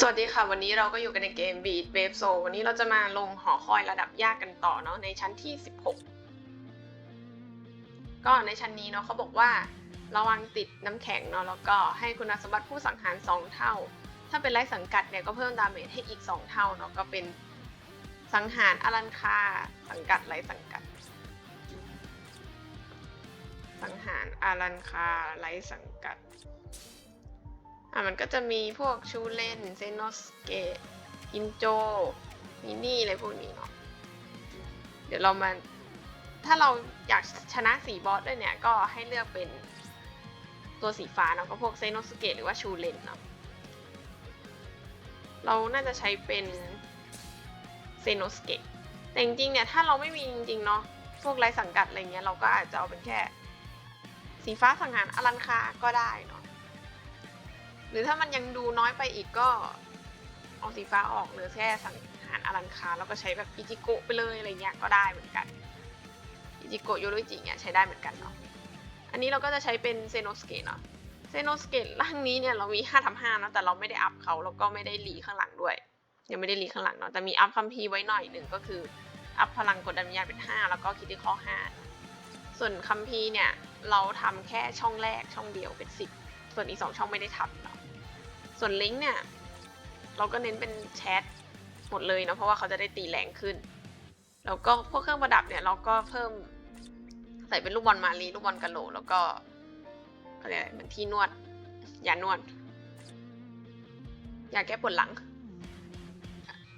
สวัสดีค่ะ วันนี้เราก็อยู่กันในเกม Beat Wave Soul วันนี้เราจะมาลงหอคอยระดับยากกันต่อเนาะในชั้นที่ 16 ก็ในชั้นนี้เนาะเขาบอกว่า ระวังติดน้ำแข็งเนาะแล้วก็ให้คุณสมบัติผู้สังหาร 2 เท่า ถ้าเป็นไร้สังกัดเนี่ยก็เพิ่มดาเมจให้อีก 2 เท่าเนาะก็เป็นสังหารอลันคาสังกัดไร้สังกัด สังหารอารันคาไร้สังกัด อะมันก็จะมีพวกชูเลนเซโนสเกตอินโจมินี่อะไรพวกนี้เนาะเดี๋ยวเรามา ถ้าเราอยากชนะสีบอสด้วยเนี่ย ก็ให้เลือกเป็นตัวสีฟ้าเนาะก็พวกเซโนสเกตหรือว่าชูเลนเนาะเราน่าจะใช้เป็นเซโนสเกตแต่จริงๆเนี่ยถ้าเราไม่มีจริงๆเนาะพวกไรสังกัดอะไรเงี้ยเราก็อาจจะเอาเป็นแค่ สีฟ้าสังหารอลันคาก็ได้เนาะ รือถ้ามันยังดูน้อยไปอีกก็เอาสีฟ้าออกเหลือแค่สังหารอลันคาแล้วก็ใช้แบบอิจิโกะไปเลยอะไรเงี้ยก็ได้เหมือนกันอิจิโกะโยโรจิเนี่ยใช้ได้เหมือนกันเนาะอันนี้เราก็จะใช้เป็นเซโนสเกตเนาะเซโนสเกตร่างนี้เนี่ยเรามี5ทำ5นะแต่เราไม่ได้อัพเขาแล้วก็ไม่ได้รีข้างหลังด้วยยังไม่ได้รีข้างหลังเนาะแต่มีอัพคัมภีไว้หน่อยหนึ่งก็คืออัพพลังกดดันวิญญาณเป็น 5 แล้วก็คิดที่ข้อ5ส่วนคัมภีเนี่ยเราทำแค่ช่องแรกช่องเดียวเป็น 10 ส่วนอีกสองช่องไม่ได้ทำเนาะ ส่วนลิงก์เนี่ย เราก็เน้นเป็นแชทหมดเลยเนาะเพราะว่าเขาจะได้ตีแรงขึ้น แล้วก็พวกเครื่องประดับเนี่ยเราก็เพิ่มใส่เป็นลูกบอลมารีลูกบอลกะโหลกแล้วก็อะไรอะไรเหมือนที่นวดยานวดยาแก้ปวดหลัง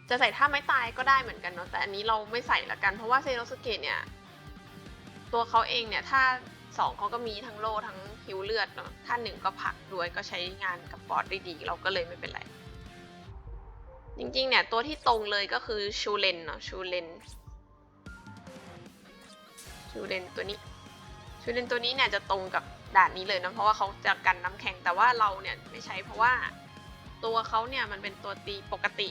จะใส่ท่าไม้ตายก็ได้เหมือนกันเนาะแต่อันนี้เราไม่ใส่ละกัน เพราะว่าเซโนสเกตเนี่ย ตัวเขาเองเนี่ย ถ้าสองเขาก็มีทั้งโลทั้ง ฮิวเลือดเนาะถ้านหนึ่งก็ผักด้วยก็ใช้งานกับบอสได้ดี เราก็เลยไม่เป็นไร จริงๆเนี่ยตัวที่ตรงเลยก็คือชูเลนเนาะชูเลนชูเลนตัวนี้ชูเลนตัวนี้เนี่ยจะตรงกับด่านนี้เลยนะเพราะว่าเขาจะกันน้ำแข็งแต่ว่าเราเนี่ยไม่ใช้เพราะว่าตัวเขาเนี่ยมันเป็นตัวตีปกติ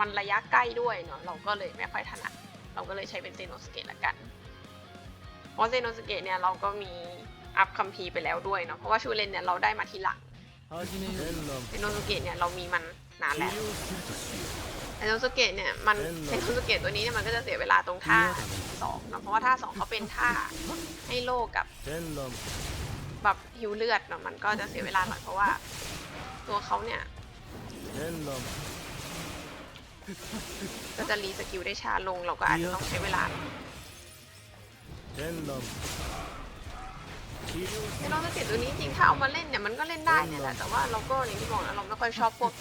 มันระยะใกล้ด้วยเนาะเราก็เลยไม่ค่อยถนัดเราก็เลยใช้เป็นเซโนสเกตละกันเพราะเซโนสเกตเนี่ยเราก็มี อัพคัมภีร์ไปแล้วด้วยเนาะเพราะว่าชูเลนเนี่ยเราได้มาทีหลังไอโนสุเกะเนี่ยเรามีมันนานแล้วไอโนสุเกะเนี่ยมันไอโนสุเกะตัวนี้เนี่ยมันก็จะเสียเวลาตรงท่าสองเนาะเพราะว่าท่าสองเขาเป็นท่าให้โลกับแบบหิวเลือดเนาะมันก็จะเสียเวลาหน่อยเพราะว่า ตัวเขาเนี่ยก็จะรีสกิลได้ช้าลงเราก็อาจจะต้องใช้เวลา คืาน้องจะติดตัวนี้จริงถ้าเอามาเล่นเนี่ยมันก็เล่นได้เนี่ยแหละแต่ว่าเราก็อย่างที่บอกนะเราไม่ค่อยชอบพวก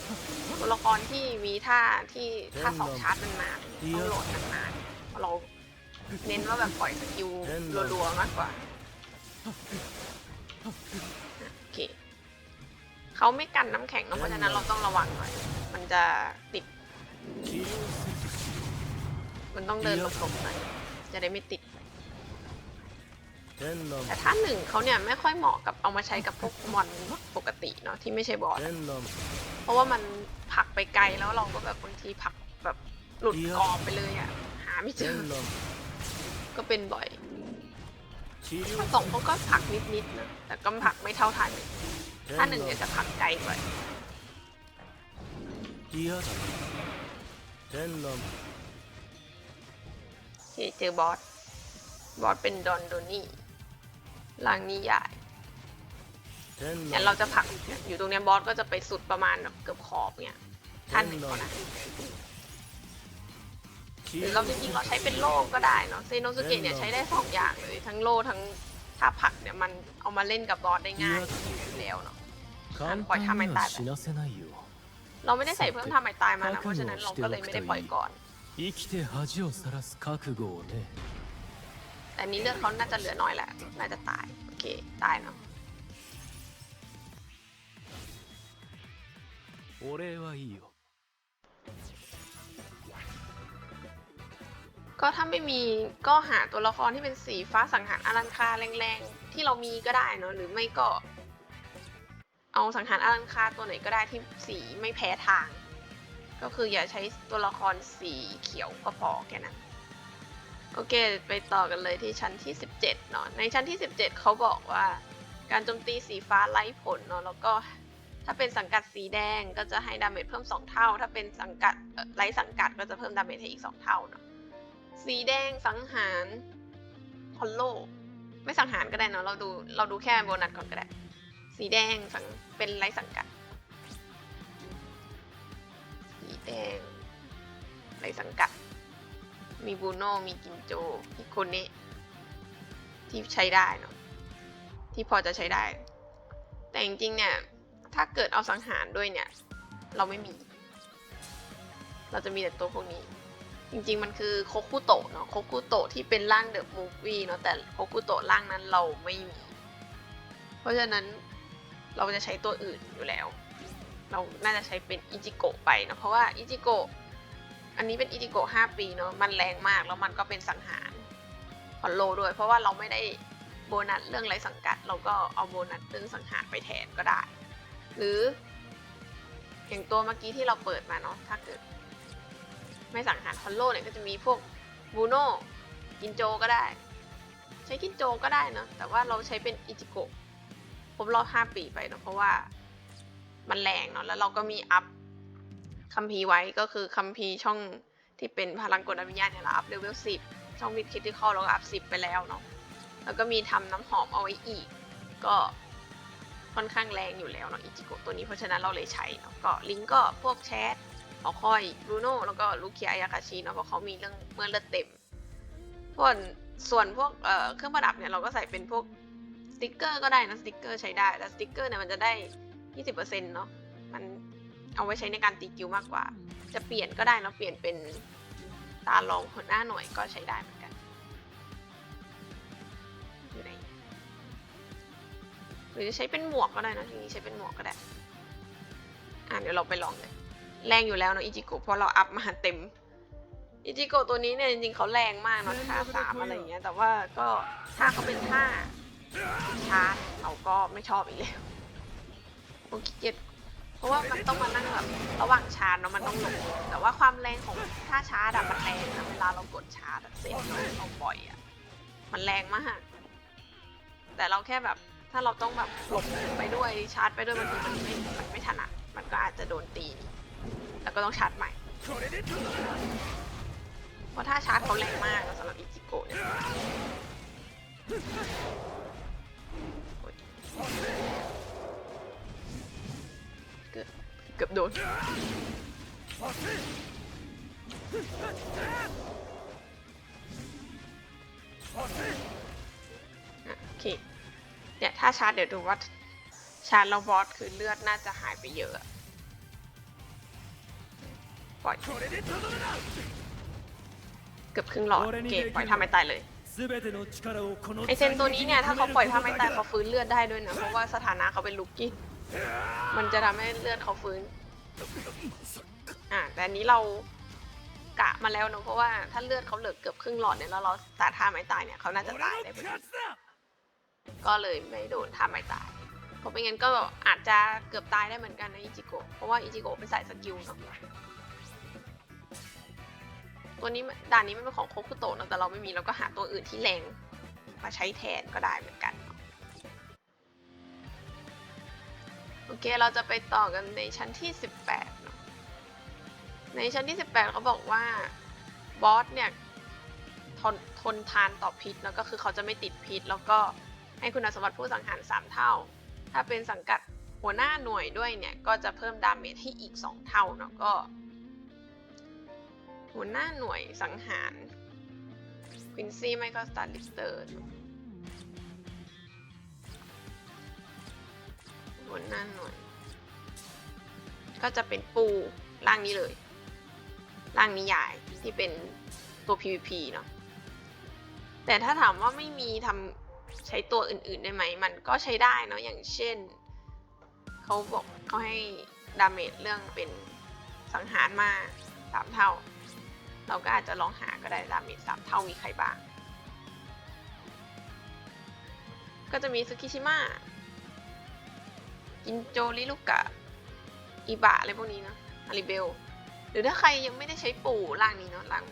ตัวละครที่มีท่าที่ท่าสองชาร์จมันมาต้องโหลดนานๆเราเน้นว่าแบบปล่อยสกิลรัวๆมากกว่าโอเคเขาไม่กันน้ำแข็งเเพราะฉะนั้นเราต้องระวังหน่อยมันจะติด มันต้องเดินหลบๆหน่อยจะได้ไม่ติด แต่ท่านหนึ่งเขาเนี่ยไม่ค่อยเหมาะกับเอามาใช้กับพวกมอนปกติเนาะที่ไม่ใช่บอสเพราะว่ามันผักไปไกลแล้วเราก็แบบบางทีผักแบบหลุดกรอบไปเลยอะหาไม่เจอ ก็เป็นบ่อยท่านสองเขาก็ผักนิดๆนะแต่ก็ผักไม่เท่าทันท่านหนึ่งเนี่ยจะผักไกลกว่อยเจอบอสบอสเป็นดอนโดนี่ หลังนี้ใหญ่งั้นเราจะผลักอยู่ตรงนี้บอสก็จะไปสุดประมาณเกือบขอบเนี่ยท่านหนึ่งก่อนนะหรือเราจริงๆเราใช้เป็นโล่ก็ได้เนาะเซโนสเกะเนี่ยใช้ได้สองอย่างเลยทั้งโล่ทั้งถ้าผักเนี่ยมันเอามาเล่นกับบอสได้ง่ายอเแล้วเนาะปล่อยทำาไม้ตายเราไม่ได้ใส่เพิ่มทำาไม้ตายมานะเพราะฉะนั้นเราก็เลยไม่ได้ปล่อยก่อน แต่อันนี้เลือดเขาน่าจะเหลือน้อยแหละ น่าจะตาย โอเค ตายเนาะ お礼はいいよ ก็ถ้าไม่มีก็หาตัวละครที่เป็นสีฟ้าสังหารอลันคาแรงๆ ที่เรามีก็ได้เนาะหรือไม่ก็ เอาสังหารอลันคาตัวไหนก็ได้ที่สีไม่แพ้ทาง ก็คืออย่าใช้ตัวละครสีเขียวก็พอแค่นั้น โอเค ไปต่อกันเลยที่ชั้นที่ 17เนาะ ในชั้นที่ 17 เขาบอกว่าการโจมตีสีฟ้าไร้ผลเนาะ แล้วก็ถ้าเป็นสังกัดสีแดงก็จะให้ดาเมจเพิ่ม 2 เท่า ถ้าเป็นสังกัดเอ่อไร้สังกัดก็จะเพิ่มดาเมจให้อีก 2 เท่าเนาะ สีแดงสังหารฮอลโลไม่สังหารก็ได้เนาะ เราดูเราดูแค่โบนัสก่อนก็ได้ สีแดงสังเป็นไร้สังกัด สีแดงไร้สังกัด มีบูโน่มีกินโจมีโคเนะที่ใช้ได้เนาะที่พอจะใช้ได้ แต่จริงๆเนี่ย ถ้าเกิดเอาสังหารด้วยเนี่ย เราไม่มี เราจะมีแต่ตัวพวกนี้ จริงๆมันคือโคคุโตะเนาะโคคุโตะที่เป็นร่างเดอะมูฟวี่เนาะแต่โคคุโตะร่างนั้นเราไม่มี เพราะฉะนั้นเราจะใช้ตัวอื่นอยู่แล้ว เราน่าจะใช้เป็นอิจิโกะไปเนาะเพราะว่าอิจิโกะ อันนี้เป็นอิจิโกะ5ปีเนาะมันแรงมากแล้วมันก็เป็นสังหารฮอลโลด้วย เพราะว่าเราไม่ได้โบนัสเรื่องไรสังกัด เราก็เอาโบนัสเรื่องสังหารไปแทนก็ได้ หรืออย่างตัวเมื่อกี้ที่เราเปิดมาเนาะถ้าเกิด ไม่สังหารฮอลโลเนี่ยก็จะมีพวกบูโน่กินโจก็ได้ ใช้กินโจก็ได้เนาะแต่ว่าเราใช้เป็นอิจิโกะครบรอบ5ปีไปเนาะเพราะว่ามันแรงเนาะแล้วเราก็มีอัพ คัมภีร์ไว้ก็คือคัมภีร์ช่องที่เป็นพลังกดวิญญาณเนี่ยเราอัพเลเวล10ช่องมิดคิติคอลเราก็อัพ10ไปแล้วเนาะแล้วก็มีทำน้ำหอมเอาไว้อีก ก็ค่อนข้างแรงอยู่แล้วเนาะอิจิโกะตัวนี้เพราะฉะนั้นเราเลยใช้เนาะก็ลิงก์ก็พวกแชทหอคอยบรูโน่แล้วก็ลูเคียอายากาชิเนาะเพราะเขามีเรื่องเมื่อเลือดเต็มส่วนส่วนพวกเเครื่องประดับเนี่ยเราก็ใส่เป็นพวกสติกเกอร์ก็ได้นะสติกเกอร์ใช้ได้แต่สติกเกอร์เนี่ยมันจะได้20%เนาะมันเอาไว้ใช้ในการตีกิวมากกว่า จะเปลี่ยนก็ได้เนาะเปลี่ยนเป็นตาลองหัวหน้าหน่วยก็ใช้ได้เหมือนกันอยู่ไหนหรือจะใช้เป็นหมวกก็ได้นะทีนี้ใช้เป็นหมวกก็ได้ อะเดี๋ยวเราไปลองเลยแรงอยู่แล้วเนาะอิจิโกะเพราะเราอัพมาเต็มอิจิโกะตัวนี้เนี่ยจริงๆเขาแรงมากเนาะท่าสามอะไรอย่างเงี้ยแต่ว่าก็ถ้าเขาเป็นท่าชาร์จเราก็ไม่ชอบอีกแล้วผมขี้เกียจเพ ราะว่ามันต้องมานั่งแบบระหว่างชาร์จเนาะมันต้องหลบแต่ว่าความแรงของท่าชาร์จอะมันแรงนะเวลาเรากดชาร์จอะเซ็ตเราปล่อยอะมันแรงมาก แต่เราแค่แบบถ้าเราต้องแบบหลบไปด้วยชาร์จไปด้วยบางทีมันไม่มันไม่ถนัดมันก็อาจจะโดนตี แล้วก็ต้องชาร์จใหม่เพราะถ้าชาร์จเขาแรงมากสำหรับอิจิโกะเนี่ยโอ๊ย เกือบโดนโอเค เนี่ย ถ้าชาร์จเดี๋ยวดูว่า ชาร์จเราบอสคือเลือดน่าจะหายไปเยอะปล่อยเกือบครึ่งหลอดเกปล่อยทำไม่ตายเลยไอเซนตัวนี้เนี่ย ถ้าเขาปล่อยทำไม่ตายเขาฟื้นเลือดได้ด้วยนะ เพราะว่าสถานะเขาเป็นลูกกี้ มันจะทำให้เลือดเขาฟื้น อ่าแต่อันนี้เรากะมาแล้วเนอะเพราะว่าถ้าเลือดเขาเหลือเกือบครึ่งหลอดเนี่ยแล้วเราสาท่าไม้ตายเนี่ยเขาน่าจะตายได้พอดีก็เลยไม่โดนท่าไม้ตายเพราะไม่งั้นก็อาจจะเกือบตายได้เหมือนกันนะอิจิโกะเพราะว่าอิจิโกะเป็นสายสกิลเนาะตัวนี้ด่านนี้ไม่เป็นของโคคุโตะเนอะแต่เราไม่มีเราก็หาตัวอื่นที่แรงมาใช้แทนก็ได้เหมือนกัน อเคเราจะไปต่อกันในชั้นที่ 18เนาะในชั้นที่ 18 เขาบอกว่าบอสเนี่ยทนทนทานต่อพิษแล้วก็คือเขาจะไม่ติดพิษ แล้วก็ให้คุณสมบัติผู้สังหาร 3 เท่า ถ้าเป็นสังกัดหัวหน้าหน่วยด้วยเนี่ยก็จะเพิ่มดาเมจให้อีก 2 เท่าเนาะก็ หัวหน้าหน่วยสังหารควินซี่ไม่ก็สตาร์ลิสเตอร์ หัวหน้าหน่วยก็จะเป็นปูร่างนี้เลย ร่างนิยายที่เป็นตัว PVP เนาะแต่ถ้าถามว่าไม่มีทำใช้ตัวอื่นๆได้ไหม มันก็ใช้ได้เนาะอย่างเช่น เขาบอกเขาให้ดาเมจเรื่องเป็นสังหารมาสามเท่า เราก็อาจจะลองหาก็ได้ดาเมจสามเท่ามีใครบ้าง ก็จะมีซึคิชิมะ กินโจริลุกะอิบะอะไรพวกนี้เนอะอาริเบล หรือถ้าใครยังไม่ได้ใช้ปู่ร่างนี้เนาะร่าง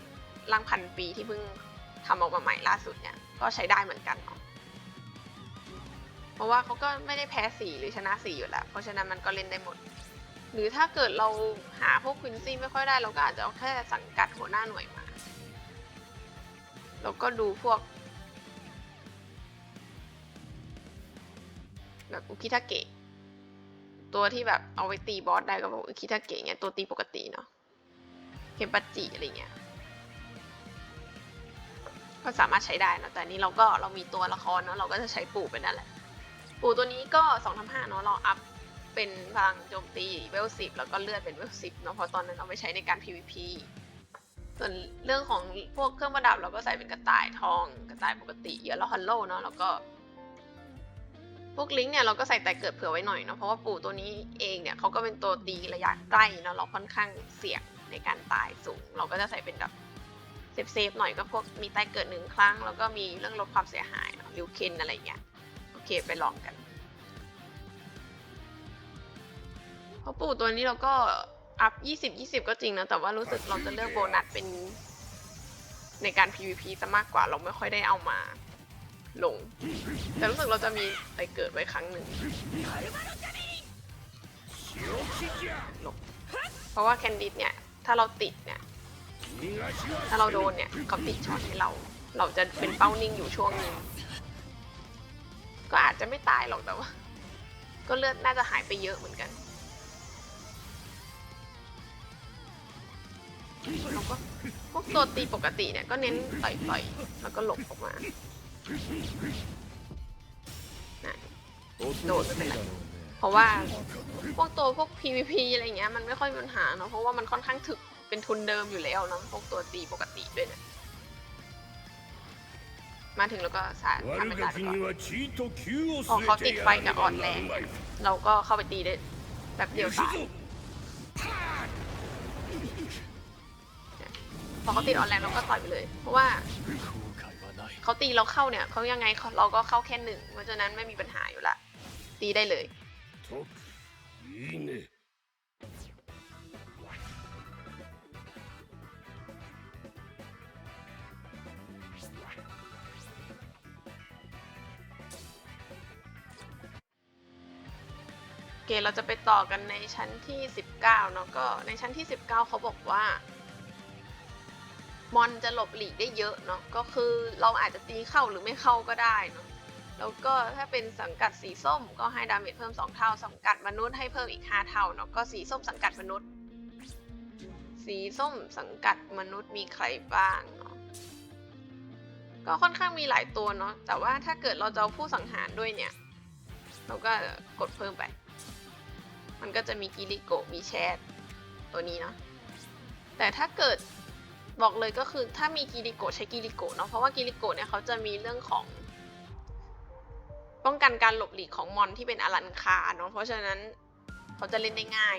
ร่างพันปีที่เพิ่งทำออกมาใหม่ล่าสุดเนี่ย ก็ใช้ได้เหมือนกันเนาะเพราะว่าเขาก็ไม่ได้แพ้สีหรือชนะสีอยู่แล้วเพราะฉะนั้นมันก็เล่นได้หมด หรือถ้าเกิดเราหาพวกควินซี่ไม่ค่อยได้ เราก็อาจจะเอาแค่สังกัดหัวหน้าหน่วยมาแล้วก็ดูพวกแบบอุคิทาเกะ ตัวที่แบบเอาไว้ตีบอสได้ก็บอกคิทาเกะเงี้ยตัวตีปกติเนาะเคมปัจจิอะไรเงี้ยก็สามารถใช้ได้เนะแต่นี้เราก็เรามีตัวละครเนาะเราก็จะใช้ปู่เป็นนั่นแหละ ปู่ตัวนี้ก็2ทำห้าเนาะเราอัพเป็นพลังโจมตีเวลสิบแล้วก็เลือดเป็นเวลสิบเนาะเพราะตอนนั้นเอาไปใช้ในการ PVP ส่วนเรื่องของพวกเครื่องประดับเราก็ใส่เป็นกระต่ายทอง กระต่ายปกติเยอะแล้วฮัลโลเนาะแล้วก็ พวกลิงก์เนี่ยเราก็ใส่แต่เกิดเผื่อไว้หน่อยเนาะเพราะว่าปู่ตัวนี้เองเนี่ยเขาก็เป็นตัวตีระยะใกล้เนาะเราค่อนข้างเสี่ยงในการตายสูง เราก็จะใส่เป็นแบบเซฟๆหน่อยก็พวกมีตายเกิดหนึ่งครั้ง แล้วก็มีเรื่องลดความเสียหายเนาะลิวเคนอะไรเงี้ยโอเคไปลองกันเพราะปู่ตัวนี้เราก็อัพ 20 20 ก็จริงนะ แต่ว่ารู้สึกเราจะเลือกโบนัสเป็นในการ PVP จะมากกว่าเราไม่ค่อยได้เอามา ลง แต่รู้สึกเราจะมีไปเกิดไว้ครั้งหนึ่งลงเพราะว่าแคนดิดเนี่ย ถ้าเราติดเนี่ย ถ้าเราโดนเนี่ยเขาติดช็อตให้เรา เราจะเป็นเป้านิ่งอยู่ช่วงนึงก็อาจจะไม่ตายหรอกแต่ว่า ก็เลือดน่าจะหายไปเยอะเหมือนกันแล้วก็พวกตัวตีปกติเนี่ยก็เน้นต่อยๆ แล้วก็หลบออกมา โดดเพราะว่าพวกตัวพวก PVP อะไรเงี้ยมันไม่ค่อยมีปัญหาเนาะเพราะว่ามันค่อนข้างถึกเป็นทุนเดิมอยู่แล้วเนาะพวกตัวตีปกติด้วยเนี่ยมาถึงแล้วก็สาดทำเป็นลาไก่อนพอเขาติดไฟกับอ่อนแรงเราก็เข้าไปตีได้แบบเดียวสายพอเขาติดอ่อนแรงเราก็ต่อยไปเลย เพราะว่า เขาตีเราเข้าเนี่ยเขายังไงเราก็เข้าแค่หนึ่งเพราะฉะนั้นไม่มีปัญหาอยู่ละตีได้เลยโอเคเราจะไปต่อกันในชั้นที่ 19เนาะก็ในชั้นที่ 19 เขาบอกว่า มอนจะหลบหลีกได้เยอะเนาะก็คือเราอาจจะตีเข้าหรือไม่เข้าก็ได้เนาะแล้วก็ถ้าเป็นสังกัดสีส้มก็ให้ดาเมจเพิ่ม 2 เท่า สังกัดมนุษย์ให้เพิ่มอีก 5 เท่าเนาะก็สีส้มสังกัดมนุษย์ สีส้มสังกัดมนุษย์มีใครบ้างเนาะก็ค่อนข้างมีหลายตัวเนาะแต่ว่าถ้าเกิดเราจะเอาผู้สังหารด้วยเนี่ย เราก็กดเพิ่มไป มันก็จะมีกิริโกมีแชทตัวนี้เนาะแต่ถ้าเกิด บอกเลยก็คือถ้ามีกิริโกใช้กิริโกเนาะเพราะว่ากิริโกเนี่ยเขาจะมีเรื่องของป้องกันการหลบหลีกของมอนที่เป็นอลันคาเนาะเพราะฉะนั้นเขาจะเล่นได้ง่าย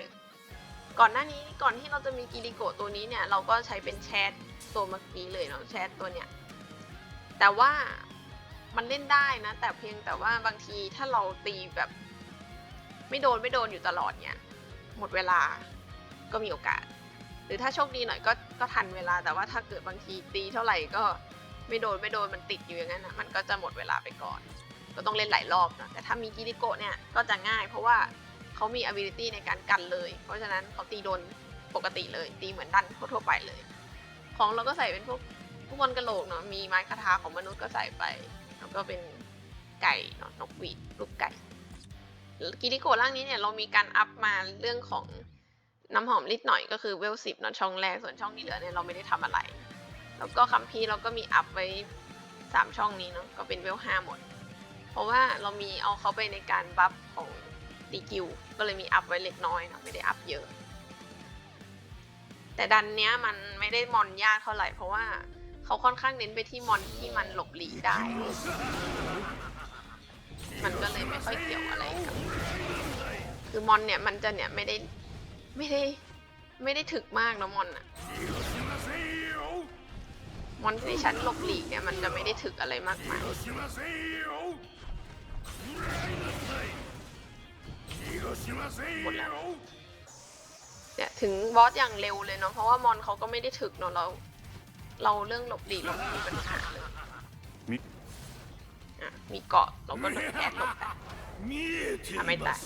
ก่อนหน้านี้ก่อนที่เราจะมีกิริโกตัวนี้เนี่ยเราก็ใช้เป็นแชทตัวเมื่อกี้เลยเนาะแชทตัวเนี้ยแต่ว่ามันเล่นได้นะ แต่เพียงแต่ว่าบางทีถ้าเราตีแบบ ไม่โดนไม่โดนอยู่ตลอดเนี่ยหมดเวลาก็มีโอกาส หรือถ้าโชคดีหน่อยก็ ก็ทันเวลาแต่ว่าถ้าเกิดบางทีตีเท่าไหร่ก็ไม่โดนไม่โดนมันติดอยู่อย่างนั้นนะมันก็จะหมดเวลาไปก่อน ก็ต้องเล่นหลายรอบนะแต่ถ้ามีกิริโกะเนี่ยก็จะง่าย เพราะว่าเขามี ability ในการกันเลย เพราะฉะนั้นเขาตีโดนปกติเลยตีเหมือนดันทั่วไปเลย ของเราก็ใส่เป็นพวกพวกบอลกระโหลกเนาะมีไม้คาถาของมนุษย์ก็ใส่ไป แล้วก็เป็นไก่เนาะนกหวีดลูกไก่กิริโกะร่างนี้เนี่ยเรามีการอัพมาเรื่องของ น้ำหอมลิดหน่อยก็คือเวลสิบเนาะช่องแรกส่วนช่องที่เหลือเนี่ยเราไม่ได้ทำอะไร แล้วก็คัมภีร์เราก็มีอัพไว้สามช่องนี้เนาะก็เป็นเวลห้าหมด เพราะว่าเรามีเอาเขาไปในการบัฟของตีกิวก็เลยมีอัพไว้เล็กน้อยเนาะไม่ได้อัพเยอะ แต่ดันเนี้ยมันไม่ได้มอนยากเท่าไหร่เพราะว่าเขาค่อนข้างเน้นไปที่มอนที่มันหลบหลีได้ มันก็เลยไม่ค่อยเกี่ยวอะไรกับคือมอนเนี่ยมันจะเนี่ยไม่ได้ ไม่ได้ ไม่ได้ถึกมากนะมอนอะมอนที่ฉันลบหลีกเนี่ยมันจะไม่ได้ถึกอะไรมากมายเนี่ยถึงบอสอย่างเร็วเลยเนาะเพราะว่ามอนเขาก็ไม่ได้ถึกเนาะเรา เราเรื่องหลบหลีกเรามีปัญหาเลยมีเกาะเราก็หลบแอบหลบทำไม่ตาย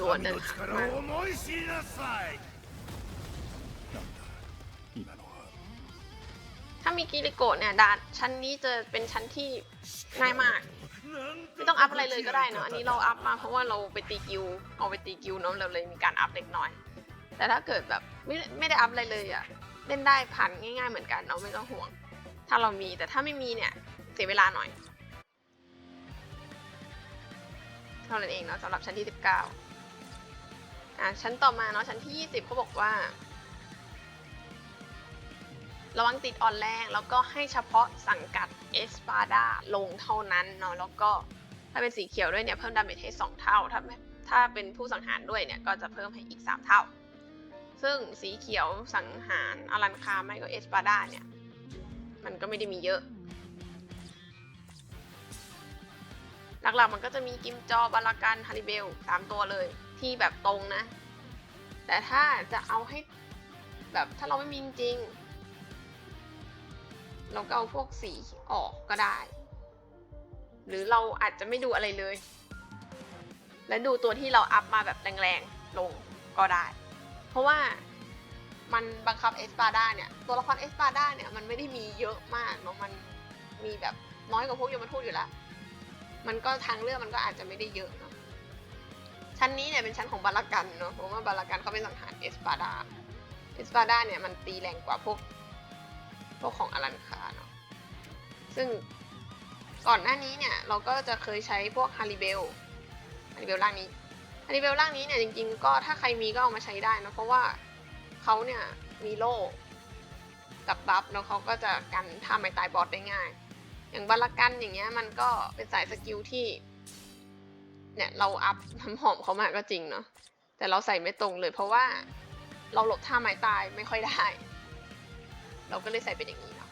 ตัวนั้นถ้ามีกิริโกะเนี่ยด่านชั้นนี้จะเป็นชั้นที่ง่ายมาก ไม่ต้องอัพอะไรเลยก็ได้เนาะอันนี้เราอัพมาเพราะว่าเราไปตีกิวเอาไปตีกิวเนาะเราเลยมีการอัพเล็กน้อย แต่ถ้าเกิดแบบไม่ไม่ได้อัพอะไรเลยอะเล่นได้ผ่านง่าย ๆ เหมือนกันเนาะไม่ต้องห่วง ถ้าเรามีแต่ถ้าไม่มีเนี่ยเสียเวลาหน่อยเท่านั้นเองเนาะสำหรับชั้นที่ 19 อะชั้นต่อมาเนาะชั้นที่ 20เขาบอกว่า ระวังติดอ่อนแรงแล้วก็ให้เฉพาะสังกัดเอสปาดาลงเท่านั้นเนาะแล้วก็ถ้าเป็นสีเขียวด้วยเนี่ยเพิ่มดาเมจให้ 2 เท่า ถ้าถ้าเป็นผู้สังหารด้วยเนี่ยก็จะเพิ่มให้อีก 3 เท่า ซึ่งสีเขียวสังหารอลันคาไม่ก็เอสปาดาเนี่ย มันก็ไม่ได้มีเยอะหลักๆมันก็จะมีกิมจอบาลากันฮาริเบลสามตัวเลย ที่แบบตรงนะ แต่ถ้าจะเอาให้แบบถ้าเราไม่มีจริงๆเราก็เอาพวกสีออกก็ได้ หรือเราอาจจะไม่ดูอะไรเลย และดูตัวที่เราอัพมาแบบแรงๆลงก็ได้ เพราะว่ามันบังคับเอสปาดาเนี่ย ตัวละครเอสปาดาเนี่ยมันไม่ได้มีเยอะมากเนาะมันมีแบบน้อยกว่าพวกยมทูตอยู่แล้ว มันก็ทางเลือกมันก็อาจจะไม่ได้เยอะเนาะ ชั้นนี้เนี่ยเป็นชั้นของบาลากันเนาะเพราะว่าบาลากันเขาเป็นสังหารเอสปาดาเอสปาดาเนี่ยมันตีแรงกว่าพวกพวกของอลันคาเนาะซึ่งก่อนหน้านี้เนี่ยเราก็จะเคยใช้พวกฮาริเบลฮาริเบลร่างนี้ฮาริเบลร่างนี้เนี่ยจริงๆ ก็ถ้าใครมีก็เอามาใช้ได้นะเพราะว่าเขาเนี่ยมีโล่กับบัฟแล้วเขาก็จะกันท่าไม้ตายบอสได้ง่าย อย่างบาลากันอย่างเงี้ยมันก็เป็นสายสกิลที่ เนี่ยเราอัพน้ำหอมเขามาก็จริงเนาะแต่เราใส่ไม่ตรงเลยเพราะว่าเราหลบท่าไม้ตายไม่ค่อยได้ เราก็เลยใส่เป็นอย่างนี้เนาะ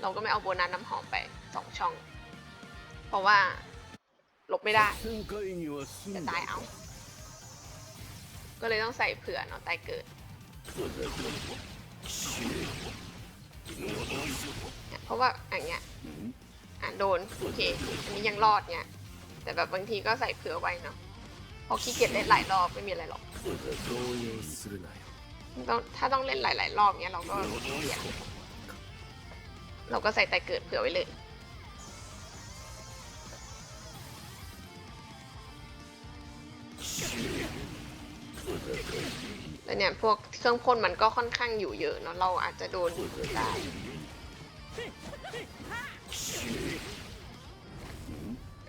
เราก็ไม่เอาโบนัสน้ำหอมไปสองช่อง เพราะว่าหลบไม่ได้จะตายเอา ก็เลยต้องใส่เผื่อเนาะตายเกิดเพราะว่าอย่างเงี้ยอะโดนโอเคอันนี้ยังรอดเงี้ย แต่แบบบางทีก็ใส่เผื่อไว้เนาะเพราะขี้เกียจเล่นหลายรอบไม่มีอะไรหรอกถ้าต้องเล่นหลาย ๆ รอบเนี้ยเราก็เราก็ใส่แต่เกิดเผื่อไว้เลยแต่เนี่ยพวกเครื่องพ่นมันก็ค่อนข้างอยู่เยอะเนาะเราอาจจะโดนได้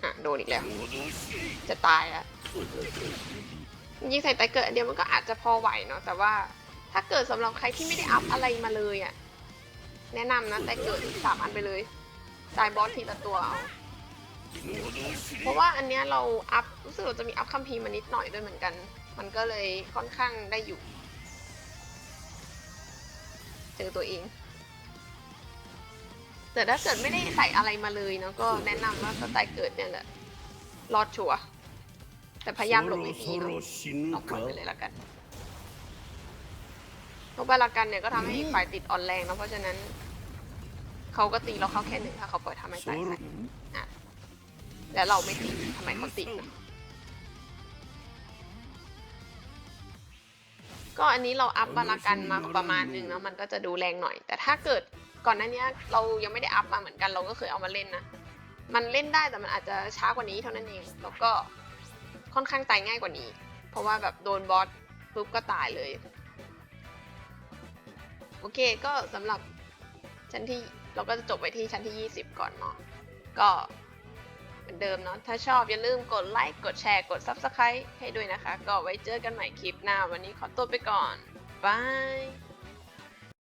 อะโดนอีกแล้ว จะตายอะยิงใส่แต่เกิดอันเดียวมันก็อาจจะพอไหวเนาะแต่ว่าถ้าเกิดสำหรับใครที่ไม่ได้อัพอะไรมาเลยอะแนะนำนะแต่เกิดสามอันไปเลยตายบอสทีละตัวเอาเพราะว่าอันเนี้ยเราอัพรู้สึกเราจะมีอัพคัมภีร์มานิดหน่อยด้วยเหมือนกัน มันก็เลยค่อนข้างได้อยู่ เจอตัวเอง แต่ถ้าเกิดไม่ได้ใส่อะไรมาเลยเนาะก็แนะนำว่าก็ตล์เกิดเนี่ยแหละรอดชัวร์แต่พยายามหลบไม่ดีเนาะออกไปเลยละกันเพราะบาลากันเนี่ยก็ทำให้อีกฝ่ายติดอ่อนแรงเนาะเพราะฉะนั้นเขาก็ตีเราเขาแค่หนึ่งถ้าเขาปล่อยทำให้ตายไะแล้วเราไม่ตีทำไมเขาตีก็อันนี้เราอัพบาลากันมาประมาณหนึ่งเนาะมันก็จะดูแรงหน่อย แต่ถ้าเกิด ก่อนหน้านี้เรายังไม่ได้อัพมาเหมือนกันเราก็เคยเอามาเล่นนะ มันเล่นได้แต่มันอาจจะช้ากว่านี้เท่านั้นเอง แล้วก็ค่อนข้างตายง่ายกว่านี้ เพราะว่าแบบโดนบอสปุ๊บก็ตายเลย โอเคก็สำหรับชั้นที่เราก็จะจบไว้ที่ชั้นที่ 20 ก่อนเนาะ ก็เหมือนเดิมเนาะ ถ้าชอบอย่าลืมกดไลค์ กดแชร์ กด Subscribe ให้ด้วยนะคะ ก็ไว้เจอกันใหม่คลิปหน้า วันนี้ขอตัวไปก่อน บาย